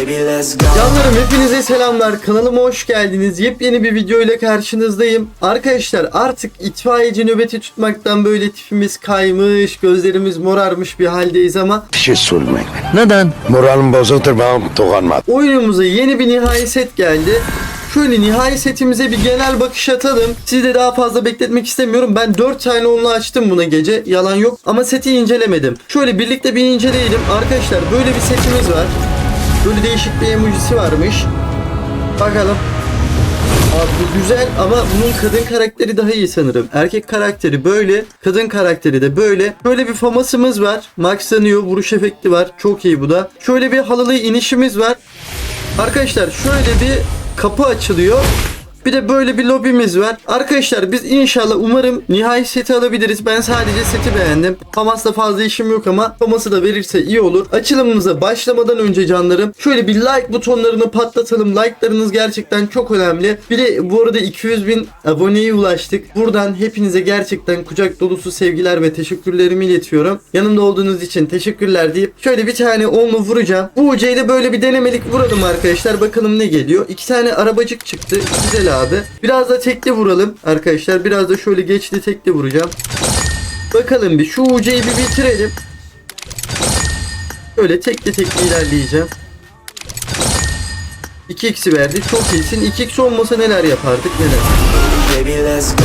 Baby, let's go. Canlarım hepinize selamlar. Kanalıma hoş geldiniz. Yepyeni bir video ile karşınızdayım. Arkadaşlar artık itfaiyeci nöbeti tutmaktan böyle tipimiz kaymış, gözlerimiz morarmış bir haldeyiz ama bir şey sormayın. Neden? Moralim bozuktur ben dokunmadım. oyunumuza yeni bir nihai set geldi. Şöyle nihai setimize bir genel bakış atalım. Sizi de daha fazla bekletmek istemiyorum. Ben 4 tane onlu açtım buna gece. Yalan yok. Ama seti incelemedim. Şöyle birlikte bir inceleyelim. Arkadaşlar böyle bir setimiz var. Böyle değişik bir emojisi varmış. Bakalım. Abi bu güzel ama bunun kadın karakteri daha iyi sanırım. Erkek karakteri böyle, kadın karakteri de böyle. Böyle bir famasımız var. Maxlanıyor, vuruş efekti var. Çok iyi bu da. Şöyle bir halılı inişimiz var. Arkadaşlar şöyle bir kapı açılıyor. Bir de böyle bir lobimiz var. Arkadaşlar biz inşallah umarım nihai seti alabiliriz. Ben sadece seti beğendim. Famas'la fazla işim yok ama Famas'ı da verirse iyi olur. Açılımımıza başlamadan önce canlarım şöyle bir like butonlarını patlatalım. Like'larınız gerçekten çok önemli. Bir de bu arada 200 bin aboneye ulaştık. Buradan hepinize gerçekten kucak dolusu sevgiler ve teşekkürlerimi iletiyorum. Yanımda olduğunuz için teşekkürler deyip şöyle bir tane onlu vuracağım. Bu ucayla böyle bir denemelik vuralım arkadaşlar. Bakalım ne geliyor. İki tane arabacık çıktı. Güzel abi. Biraz da tekli vuralım arkadaşlar. Biraz da şöyle geçli tekli vuracağım. Bakalım bir şu ucayı bir bitirelim. Böyle tekli tekli ilerleyeceğim. 2x'i verdi. Çok iyisin. 2x olmasa neler yapardık neler. Baby, let's go.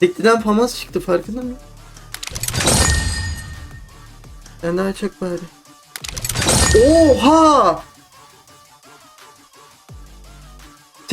Tekliden famas çıktı farkında mı? Ben daha çok bari. Oha!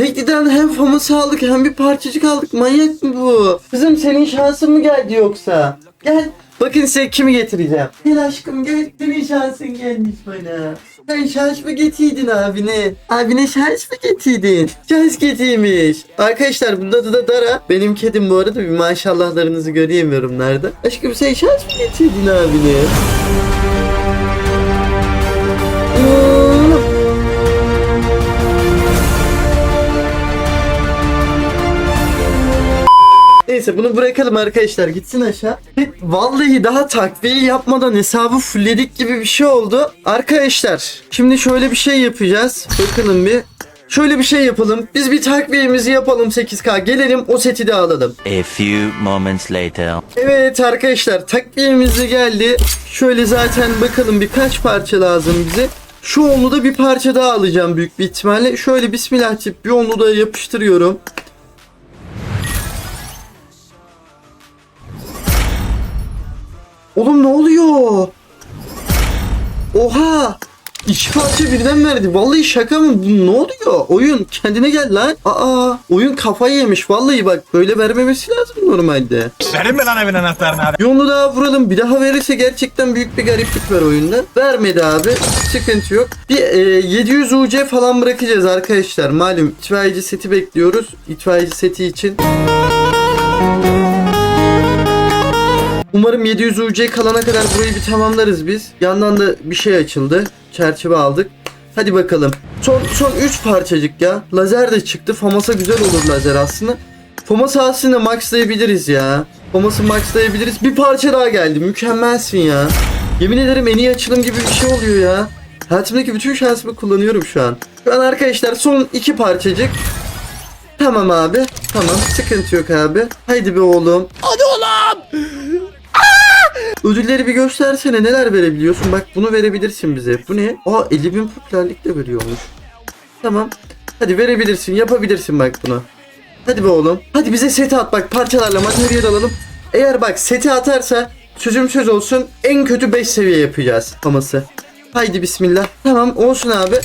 Tekliden hem faması aldık hem bir parçacık aldık. Manyak mı bu? Kızım senin şansın mı geldi yoksa? Gel. Bakın size kimi getireceğim. Gel aşkım gel. Senin şansın gelmiş bana. Sen şans mı getirdin abine? Abine şans mı getirdin? Şans getirmiş. Arkadaşlar bunda adı da Dara. Benim kedim bu arada bir maşallahlarınızı göreyim yorumlarda. Aşkım sen şans mı getirdin abine? Neyse bunu bırakalım arkadaşlar gitsin aşağı. Vallahi daha takviye yapmadan hesabı fullledik gibi bir şey oldu. Arkadaşlar şimdi şöyle bir şey yapacağız. Bakalım bir. Şöyle bir şey yapalım. Biz bir takviyemizi yapalım 8K. Gelelim o seti de alalım. A few moments later. Evet arkadaşlar takviyemiz de geldi. Şöyle zaten bakalım birkaç parça lazım bize. Şu onlu da bir parça daha alacağım büyük bir ihtimalle. Şöyle bismillah tip bir onlu da yapıştırıyorum. Oğlum ne oluyor? Oha! İki parça birden verdi. Vallahi şaka mı? Bu ne oluyor? Oyun kendine gel lan. Aa, oyun kafayı yemiş. Vallahi bak böyle vermemesi lazım normalde. Verin mi lan evin anahtarını hadi? Bir onu daha vuralım. Bir daha verirse gerçekten büyük bir gariplik var oyunda. Vermedi abi. Sıkıntı yok. Bir e, 700 UC falan bırakacağız arkadaşlar. Malum itfaiyeci seti bekliyoruz. İtfaiyeci seti için. Umarım 700 UC kalana kadar burayı bir tamamlarız biz. Yandan da bir şey açıldı. Çerçeve aldık. Hadi bakalım. Son son 3 parçacık ya. Lazer de çıktı. Famasa güzel olur lazer aslında. Faması aslında maxlayabiliriz ya. Faması maxlayabiliriz. Bir parça daha geldi. Mükemmelsin ya. Yemin ederim en iyi açılım gibi bir şey oluyor ya. Hayatımdaki bütün şansımı kullanıyorum şu an. Şu an arkadaşlar son iki parçacık. Tamam abi. Tamam. Sıkıntı yok abi. Haydi be oğlum. Hadi oğlum. Ödülleri bir göstersene neler verebiliyorsun. Bak bunu verebilirsin bize. Bu ne? Aa 50 bin popülerlik de veriyormuş. Tamam. Hadi verebilirsin. Yapabilirsin bak bunu. Hadi be oğlum. Hadi bize seti at bak parçalarla materyal alalım. Eğer bak seti atarsa sözüm söz olsun en kötü 5 seviye yapacağız faması. Haydi bismillah. Tamam olsun abi.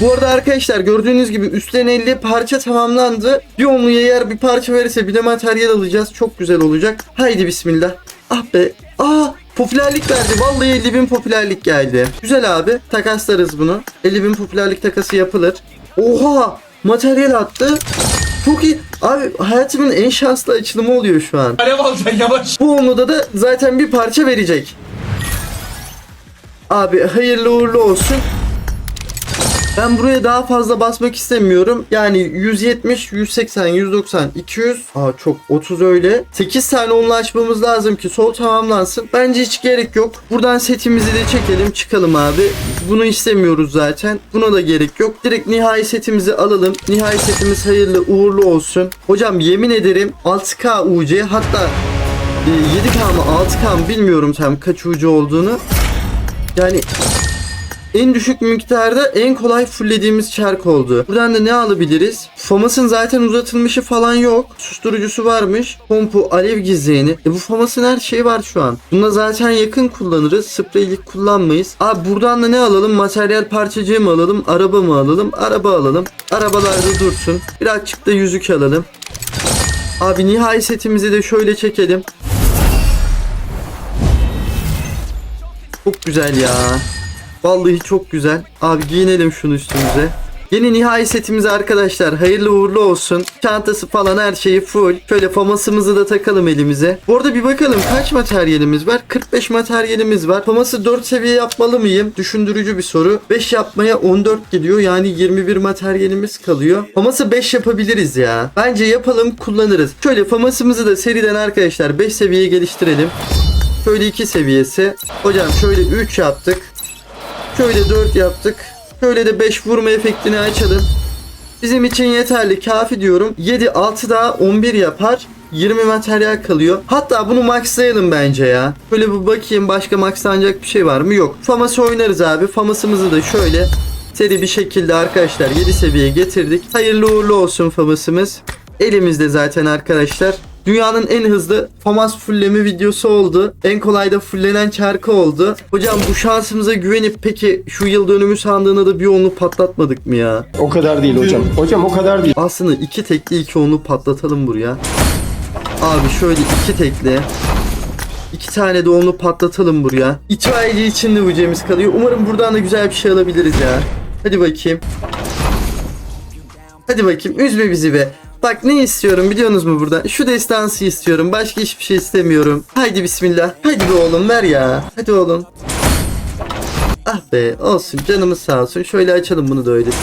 Bu arada arkadaşlar gördüğünüz gibi üstten 50 parça tamamlandı. Bir onluya eğer bir parça verirse bir de materyal alacağız. Çok güzel olacak. Haydi bismillah. Ah be. Aa popülerlik verdi. Vallahi 50 bin popülerlik geldi. Güzel abi. Takaslarız bunu. 50 bin popülerlik takası yapılır. Oha. Materyal attı. Çok iyi. Abi hayatımın en şanslı açılımı oluyor şu an. Alev alacaksın yavaş. Bu onluda da zaten bir parça verecek. Abi hayırlı uğurlu olsun. Ben buraya daha fazla basmak istemiyorum. Yani 170, 180, 190, 200. Aa çok 30 öyle. 8 tane onunla açmamız lazım ki sol tamamlansın. Bence hiç gerek yok. Buradan setimizi de çekelim çıkalım abi. Bunu istemiyoruz zaten. Buna da gerek yok. Direkt nihai setimizi alalım. Nihai setimiz hayırlı uğurlu olsun. Hocam yemin ederim 6K UC hatta e, 7K mı 6K mı bilmiyorum tam kaç ucu olduğunu. Yani en düşük miktarda en kolay fulllediğimiz çark oldu. Buradan da ne alabiliriz? Famas'ın zaten uzatılmışı falan yok. Susturucusu varmış. Pompu, alev gizleyeni. E bu Famas'ın her şeyi var şu an. Bunda zaten yakın kullanırız. Spreylik kullanmayız. Abi buradan da ne alalım? Materyal parçacığı mı alalım? Araba mı alalım? Araba alalım. Arabalarda dursun. Birazcık da yüzük alalım. Abi nihai setimizi de şöyle çekelim. Çok güzel ya. Vallahi çok güzel. Abi giyinelim şunu üstümüze. Yeni nihai setimiz arkadaşlar. Hayırlı uğurlu olsun. Çantası falan her şeyi full. Şöyle famasımızı da takalım elimize. Bu arada bir bakalım kaç materyalimiz var? 45 materyalimiz var. Faması 4 seviye yapmalı mıyım? Düşündürücü bir soru. 5 yapmaya 14 gidiyor. Yani 21 materyalimiz kalıyor. Faması 5 yapabiliriz ya. Bence yapalım kullanırız. Şöyle famasımızı da seriden arkadaşlar 5 seviyeye geliştirelim. Şöyle 2 seviyesi. Hocam şöyle 3 yaptık. Şöyle 4 yaptık. Şöyle de 5 vurma efektini açalım. Bizim için yeterli kafi diyorum. 7 6 daha 11 yapar. 20 materyal kalıyor. Hatta bunu maxlayalım bence ya. Şöyle bir bakayım başka maxlanacak bir şey var mı? Yok. Faması oynarız abi. Famasımızı da şöyle seri bir şekilde arkadaşlar 7 seviyeye getirdik. Hayırlı uğurlu olsun famasımız. Elimizde zaten arkadaşlar. Dünyanın en hızlı FAMAS fulleme videosu oldu. En kolay da fullenen çarkı oldu. Hocam bu şansımıza güvenip peki şu yıl dönümü sandığına da bir onlu patlatmadık mı ya? O kadar değil hocam. Hocam o kadar değil. Aslında iki tekli iki onlu patlatalım buraya. Abi şöyle iki tekli. İki tane de onlu patlatalım buraya. İtfaiyeci için de ucemiz kalıyor. Umarım buradan da güzel bir şey alabiliriz ya. Hadi bakayım. Hadi bakayım üzme bizi be. Bak ne istiyorum biliyorsunuz mu burada? Şu destansı istiyorum. Başka hiçbir şey istemiyorum. Haydi bismillah. Haydi be oğlum ver ya. Hadi oğlum. Ah be olsun canımız sağ olsun. Şöyle açalım bunu da öylesine.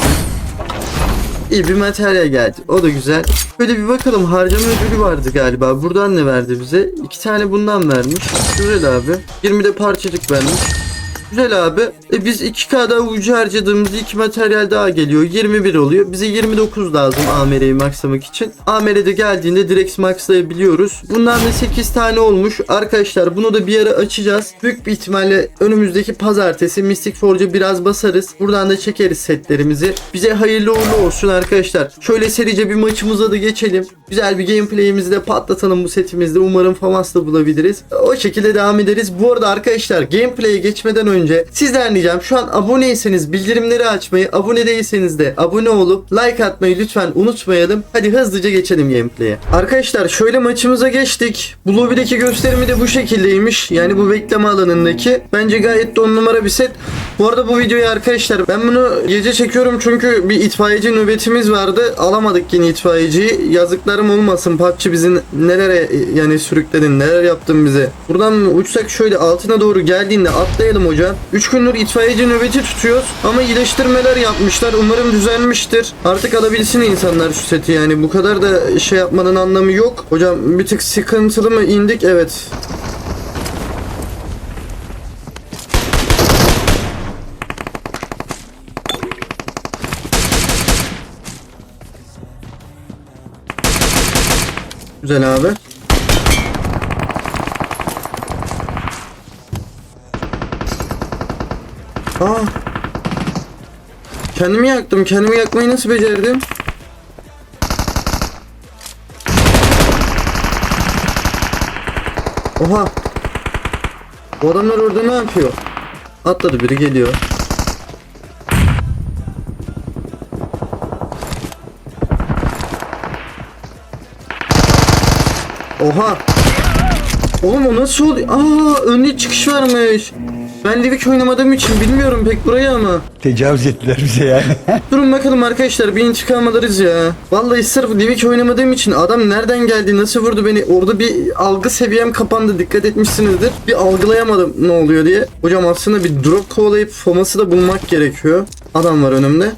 İyi bir materyal geldi. O da güzel. Böyle bir bakalım harcama ödülü vardı galiba. Buradan ne verdi bize? İki tane bundan vermiş. Güzel abi. 20 de parçacık vermiş. Güzel abi. E biz 2K'da ucu harcadığımızda iki materyal daha geliyor. 21 oluyor. Bize 29 lazım AMR'yi maxlamak için. AMR'de geldiğinde direkt maxlayabiliyoruz. Bundan da 8 tane olmuş. Arkadaşlar bunu da bir ara açacağız. Büyük bir ihtimalle önümüzdeki pazartesi Mystic Forge'a biraz basarız. Buradan da çekeriz setlerimizi. Bize hayırlı uğurlu olsun arkadaşlar. Şöyle serice bir maçımıza da geçelim. Güzel bir gameplay'imizi de patlatalım bu setimizde. Umarım FAMAS da bulabiliriz. O şekilde devam ederiz. Bu arada arkadaşlar gameplay'e geçmeden önce sizden ricam şu an aboneyseniz bildirimleri açmayı, abone değilseniz de abone olup like atmayı lütfen unutmayalım. Hadi hızlıca geçelim gameplay'e. Arkadaşlar şöyle maçımıza geçtik. Bu lobideki gösterimi de bu şekildeymiş. Yani bu bekleme alanındaki. Bence gayet de on numara bir set. Bu arada bu videoyu arkadaşlar ben bunu gece çekiyorum çünkü bir itfaiyeci nöbetimiz vardı. Alamadık yine itfaiyeciyi. Yazıklarım olmasın PUBG bizi nelere yani sürükledin neler yaptın bize. Buradan uçsak şöyle altına doğru geldiğinde atlayalım hocam. 3 gündür itfaiyeci nöbeti tutuyoruz ama iyileştirmeler yapmışlar. Umarım düzelmiştir. Artık alabilsin insanlar şu seti yani. Bu kadar da şey yapmanın anlamı yok. Hocam bir tık sıkıntılı mı indik? Evet. Güzel abi. Aa. Kendimi yaktım. Kendimi yakmayı nasıl becerdim? Oha. Bu adamlar orada ne yapıyor? Atladı biri geliyor. Oha. Oğlum o nasıl oldu? Aa önde çıkış varmış. Ben Livik oynamadığım için bilmiyorum pek burayı ama. Tecavüz ettiler bize yani. Durun bakalım arkadaşlar bir intikam alırız ya. Vallahi sırf Livik oynamadığım için adam nereden geldi nasıl vurdu beni orada bir algı seviyem kapandı dikkat etmişsinizdir. Bir algılayamadım ne oluyor diye. Hocam aslında bir drop kovalayıp Fomas'ı da bulmak gerekiyor. Adam var önümde.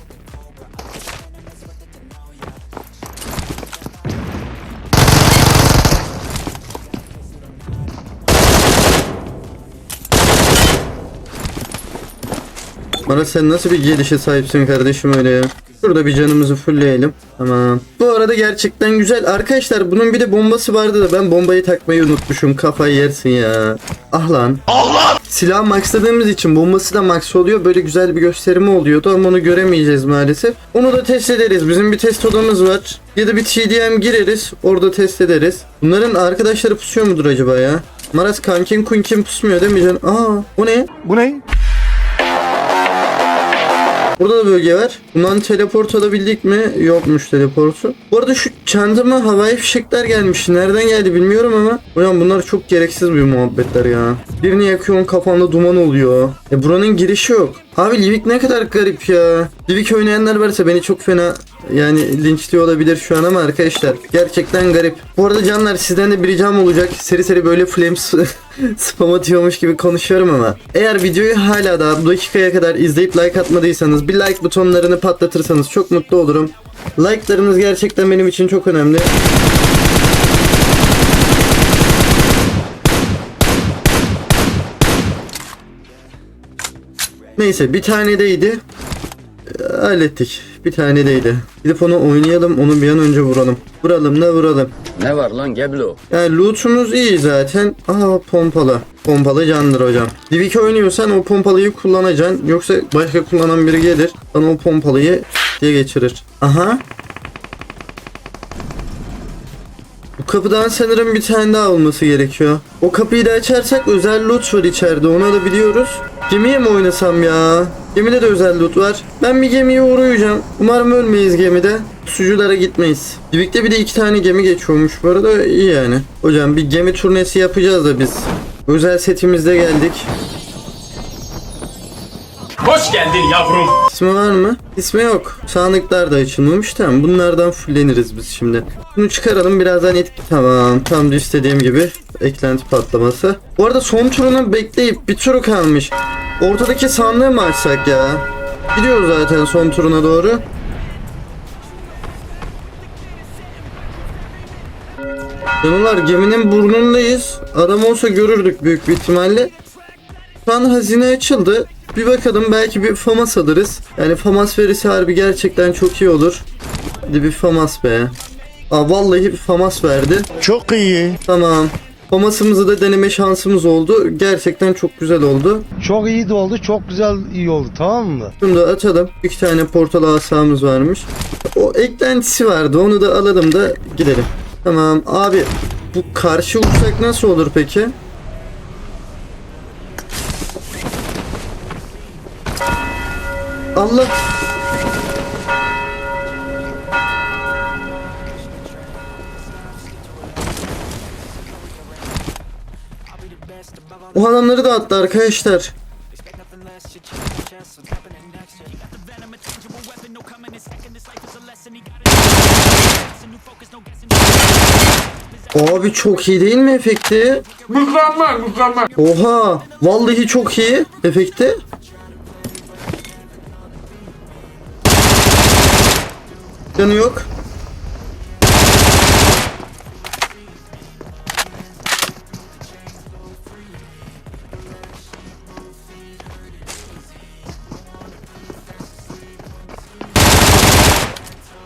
Bana sen nasıl bir gelişe sahipsin kardeşim öyle ya. Şurada bir canımızı fullleyelim. Tamam. Bu arada gerçekten güzel. Arkadaşlar bunun bir de bombası vardı da ben bombayı takmayı unutmuşum. Kafayı yersin ya. Ah lan. Allah! Silah maxladığımız için bombası da max oluyor. Böyle güzel bir gösterimi oluyordu ama onu göremeyeceğiz maalesef. Onu da test ederiz. Bizim bir test odamız var. Ya da bir TDM gireriz. Orada test ederiz. Bunların arkadaşları pusuyor mudur acaba ya? Maras kankin kunkin pusmuyor değil mi canım? Aa o ne? Bu ne? Burada da bölge var. Bundan teleport alabildik mi? Yokmuş teleportu. Bu arada şu çantama havai fişekler gelmiş. Nereden geldi bilmiyorum ama. Hocam bunlar çok gereksiz bir muhabbetler ya. Birini yakıyorsun kafanda duman oluyor. E buranın girişi yok. Abi Livik ne kadar garip ya. Livik oynayanlar varsa beni çok fena yani linçliyor olabilir şu an ama arkadaşlar gerçekten garip. Bu arada canlar sizden de bir ricam olacak. Seri seri böyle flames spam atıyormuş gibi konuşuyorum ama. Eğer videoyu hala da bu dakikaya kadar izleyip like atmadıysanız bir like butonlarını patlatırsanız çok mutlu olurum. Like'larınız gerçekten benim için çok önemli. Neyse bir tane deydi. Ee, Hallettik. Bir tane deydi. Gidip onu oynayalım onu bir an önce vuralım. Vuralım da vuralım. Ne var lan Geblo? Yani lootumuz iyi zaten. Aa pompalı. Pompalı candır hocam. Divik oynuyorsan o pompalıyı kullanacaksın. Yoksa başka kullanan biri gelir. Sana o pompalıyı diye geçirir. Aha. Bu kapıdan sanırım bir tane daha olması gerekiyor. O kapıyı da açarsak özel loot var içeride onu da biliyoruz. Gemiye mi oynasam ya? Gemide de özel loot var. Ben bir gemiye uğrayacağım. Umarım ölmeyiz gemide. Suculara gitmeyiz. Divik'te bir de iki tane gemi geçiyormuş bu arada iyi yani. Hocam bir gemi turnesi yapacağız da biz. Özel setimizde geldik. Hoş geldin yavrum. İsmi var mı? İsmi yok. Sandıklar da açılmamış. Tamam bunlardan fulleniriz biz şimdi. Bunu çıkaralım birazdan etki. Tamam tam da istediğim gibi. Eklenti patlaması. Bu arada son turunu bekleyip bir turu kalmış. Ortadaki sandığı mı açsak ya? Gidiyoruz zaten son turuna doğru. Canılar geminin burnundayız. Adam olsa görürdük büyük bir ihtimalle. Şu an hazine açıldı. Bir bakalım belki bir famas alırız. Yani famas verirse harbi gerçekten çok iyi olur. Hadi bir famas be. Aa vallahi bir famas verdi. Çok iyi. Tamam. Famasımızı da deneme şansımız oldu. Gerçekten çok güzel oldu. Çok iyi de oldu. Çok güzel iyi oldu tamam mı? Şunu da açalım. İki tane portal asamız varmış. O eklentisi vardı. Onu da alalım da gidelim. Tamam abi. Bu karşı uçsak nasıl olur peki? Allah. O adamları da attı arkadaşlar. Abi çok iyi değil mi efekti? Mükemmel mükemmel. Oha! Vallahi çok iyi efekti. Canı yok.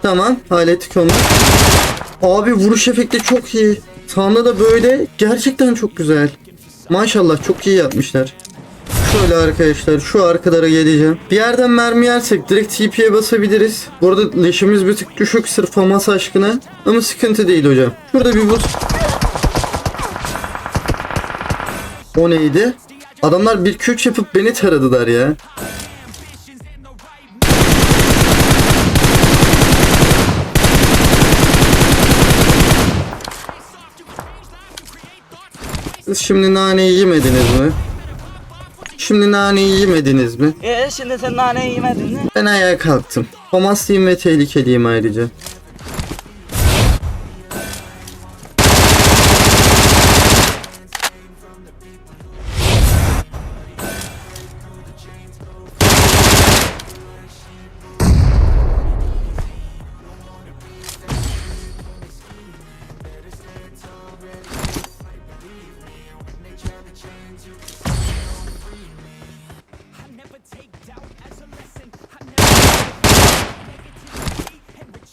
Tamam hallettik onu. Abi vuruş efekti çok iyi. Sağında da böyle gerçekten çok güzel. Maşallah çok iyi yapmışlar. Şöyle arkadaşlar şu arkalara geleceğim. Bir yerden mermi yersek direkt TP'ye basabiliriz. Bu arada leşimiz bir tık düşük sırf famas aşkına. Ama sıkıntı değil hocam. Şurada bir vur. O neydi? Adamlar bir küç yapıp beni taradılar ya. Siz şimdi naneyi yemediniz mi? Şimdi naneyi yemediniz mi? Ee şimdi sen naneyi yemedin mi? Ben ayağa kalktım. Thomaslıyım ve tehlikeliyim ayrıca.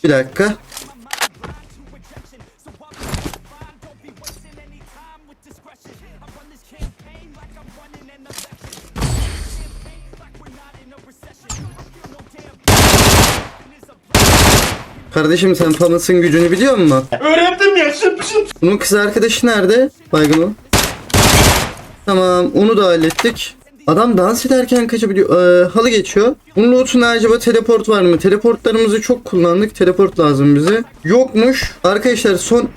Bir dakika. Kardeşim sen Famas'ın gücünü biliyor musun? Öğrendim ya şıp şıp. Bunun kız arkadaşı nerede? Baygın. Tamam onu da hallettik. Adam dans ederken kaçabiliyor. Ee, halı geçiyor. Bunun lootunda acaba teleport var mı? Teleportlarımızı çok kullandık. Teleport lazım bize. Yokmuş. Arkadaşlar son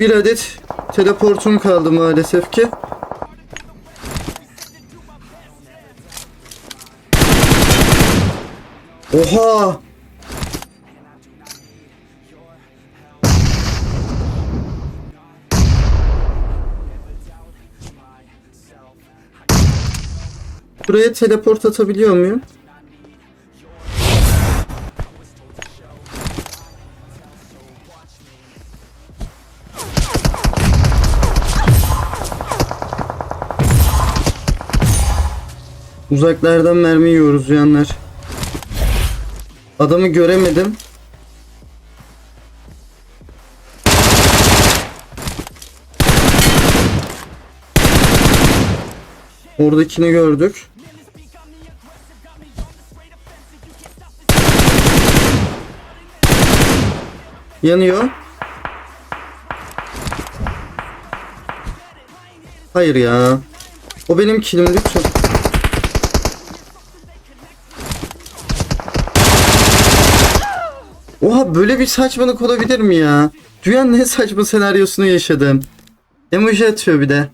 bir adet teleportum kaldı maalesef ki. Oha! Buraya teleport atabiliyor muyum? Uzaklardan mermi yiyoruz yanlar. Adamı göremedim. Oradakini gördük. Yanıyor. Hayır ya. O benim kilim lütfen. Oha böyle bir saçmalık olabilir mi ya? Dünyanın en saçma senaryosunu yaşadım. Emoji atıyor bir de.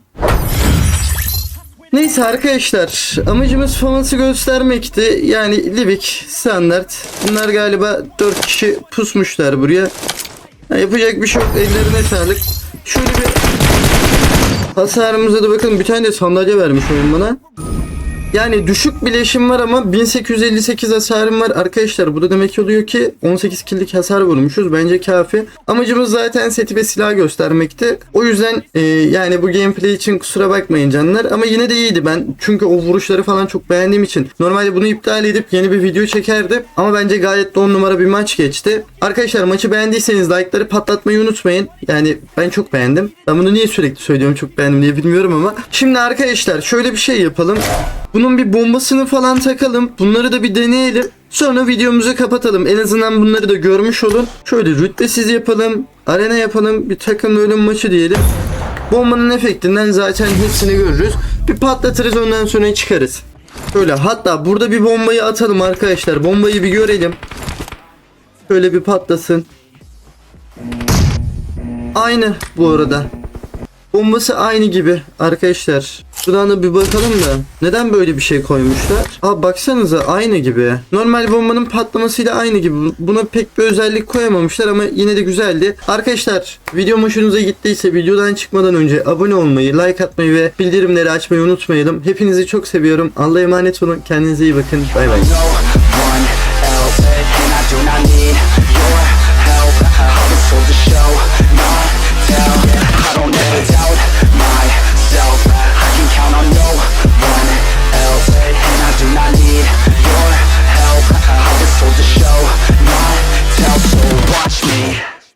Neyse arkadaşlar amacımız faması göstermekti. Yani Livik standart. Bunlar galiba 4 kişi pusmuşlar buraya. Ya yapacak bir şey yok. Ellerine sağlık. Şöyle bir hasarımıza da bakın. Bir tane de sandalye vermiş oyun bana. Yani düşük bileşim var ama 1858 hasarım var. Arkadaşlar bu da demek oluyor ki 18 killik hasar vurmuşuz. Bence kafi. Amacımız zaten seti ve silah göstermekti. O yüzden e, yani bu gameplay için kusura bakmayın canlar. Ama yine de iyiydi ben. Çünkü o vuruşları falan çok beğendiğim için. Normalde bunu iptal edip yeni bir video çekerdim. Ama bence gayet de 10 numara bir maç geçti. Arkadaşlar maçı beğendiyseniz like'ları patlatmayı unutmayın. Yani ben çok beğendim. Ben bunu niye sürekli söylüyorum çok beğendim diye bilmiyorum ama. Şimdi arkadaşlar şöyle bir şey yapalım. Bunun bir bombasını falan takalım. Bunları da bir deneyelim. Sonra videomuzu kapatalım. En azından bunları da görmüş olun. Şöyle rütbesiz yapalım. Arena yapalım. Bir takım ölüm maçı diyelim. Bombanın efektinden zaten hepsini görürüz. Bir patlatırız ondan sonra çıkarız. Şöyle hatta burada bir bombayı atalım arkadaşlar. Bombayı bir görelim. Şöyle bir patlasın. Aynı bu arada. Bombası aynı gibi arkadaşlar. Şuradan da bir bakalım da. Neden böyle bir şey koymuşlar? Aa baksanıza aynı gibi. Normal bombanın patlamasıyla aynı gibi. Buna pek bir özellik koyamamışlar ama yine de güzeldi. Arkadaşlar video hoşunuza gittiyse videodan çıkmadan önce abone olmayı, like atmayı ve bildirimleri açmayı unutmayalım. Hepinizi çok seviyorum. Allah'a emanet olun. Kendinize iyi bakın. Bay bay.